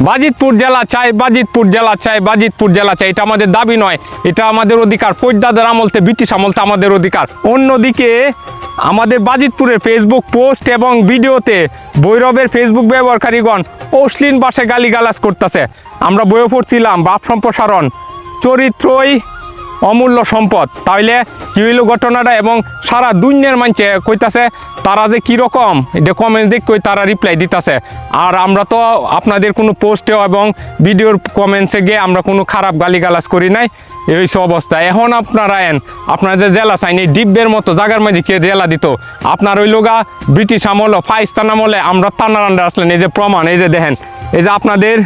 বাজিতপুর জেলা চাই, বাজিতপুর জেলা চাই, বাজিতপুর জেলা চাই। এটা আমাদের দাবি নয়, এটা আমাদের অধিকার। ফৈদাদের আমলতে ব্রিটিশ আমলতে আমাদের অধিকার। অন্যদিকে, আমাদের বাজিতপুরের ফেসবুক পোস্ট এবং ভিডিওতে বৈরবের ফেসবুক ব্যবহারকারীগণ অশ্লীন বাসে গালিগালাজ করতেছে। আমরা বয়ে পড়ছিলাম, বাপ সম্প্রসারণ। চরিত্রই অমূল্য সম্পদ। তাইলে কি হইল ঘটনাটা এবং সারা দুনিয়ার মানছে কইতাছে, তারা যে কীরকম এটা কমেন্ট দেখ কই তারা রিপ্লাই দিতাছে। আর আমরা তো আপনাদের কোনো পোস্টে এবং ভিডিওর কমেন্টসে গিয়ে আমরা কোনো খারাপ গালিগালাজ করি নাই। এই সব অবস্থা। এখন আপনারা এন, আপনারা যে জেলা চাইন ডিব্বের মতো জায়গার মধ্যে কে জেলা দিত? আপনার ওই লোগা ব্রিটিশ আমল ফাইস্তান আমলে আমরা তানার আন্ডার আসলেন। এই যে প্রমাণ, এই যে দেখেন। এই যে আপনাদের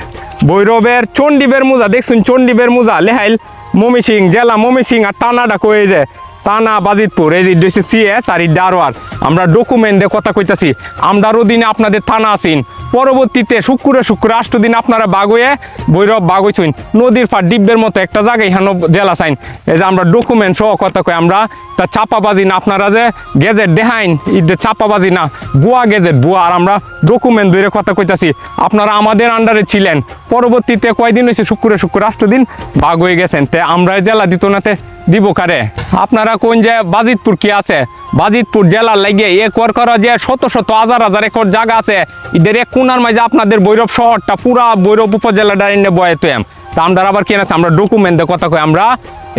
ভৈরবের চণ্ডীবের মোজা, দেখছুন চণ্ডীবের মোজা? লেহাইল মমি সিং জেলা মমি সিং আর তানাডা কয়ে যে টানা বাজিতপুর, এই যে ডিসি সিএস আর এই দারোয়ার আমরা ডকুমেন্ট কথা কইতাছি, আমরা দিনে আপনাদের থানা আছেন। পরবর্তীতে শুক্রে শুক্রে আষ্ট দিন আপনারা বাগয়ে বৈরব বাগইছুন নদীর পার ডিব্বের মতো একটা জায়গায় হেন জেলা চাইন এই যে আমরা ডকুমেন্ট সহ কথা কই, আমরা তা চাপাবাজি না, আপনারা যে গেজেট দেখাইন ঈদের চাপাবাজি না বুয়া গেজেট বুয়া আর আমরা ডকুমেন্ট ধরে কথা কইতাছি, আপনারা আমাদের আন্ডারে ছিলেন। পরবর্তীতে কয়দিন হয়েছে শুক্রে শুক্র আষ্ট দিন বাগ হয়ে গেছেন। তে আমরা জেলা দিত নাতে দিব কারে? আপনারা কোন যে বাজিতপুর কি আছে? বাজিতপুর জেলার লাগে এক ওর করা যে শত শত হাজার হাজার একর জায়গা আছে। এদের এক কোনার মাঝে আপনাদের বৈরব শহরটা, পুরা বৈরব উপজেলাটা এনে বয়ে তো এম তা আমরা আবার কি আছে আমরা ডকুমেন্টে কথা কই, আমরা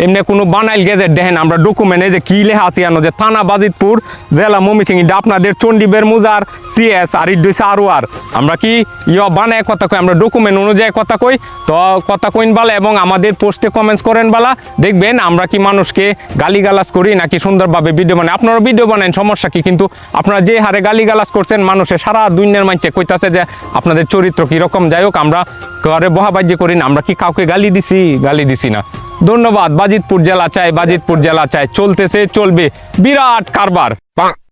এমনি কোনো বানাইল গেজেট দেখেন, আমরা ডকুমেন্ট যে কি লেখা আছে জানো যে থানা বাজিতপুর, জেলা মমিসিং এটা আপনাদের চণ্ডীবের মুজার সিএস আর ইডুসা আরও আর আমরা কি ইয় বানায় কথা কই, আমরা ডকুমেন্ট অনুযায়ী কথা কই? তো কথা কইন বালা এবং আমাদের পোস্টে কমেন্টস করেন বালা। দেখবেন আমরা কি মানুষকে গালিগালাজ করি নাকি সুন্দরভাবে ভিডিও বানাই? আপনারা ভিডিও বানান, সমস্যা কি? কিন্তু আপনারা যে হারে গালিগালাজ করছেন মানুষের সারা দুনিয়ার মানছে কইতাছে যে আপনাদের চরিত্র কীরকম? যাই হোক, আমরা ঘরে বহাবাজ্য করি না, আমরা কি কাউকে গালি দিছি? গালি দিছি না। ধন্যবাদ। বাজিতপুর জেলা চাই বাজিতপুর জেলা চাই। চলতেছে চলবে বিরাট কারবার।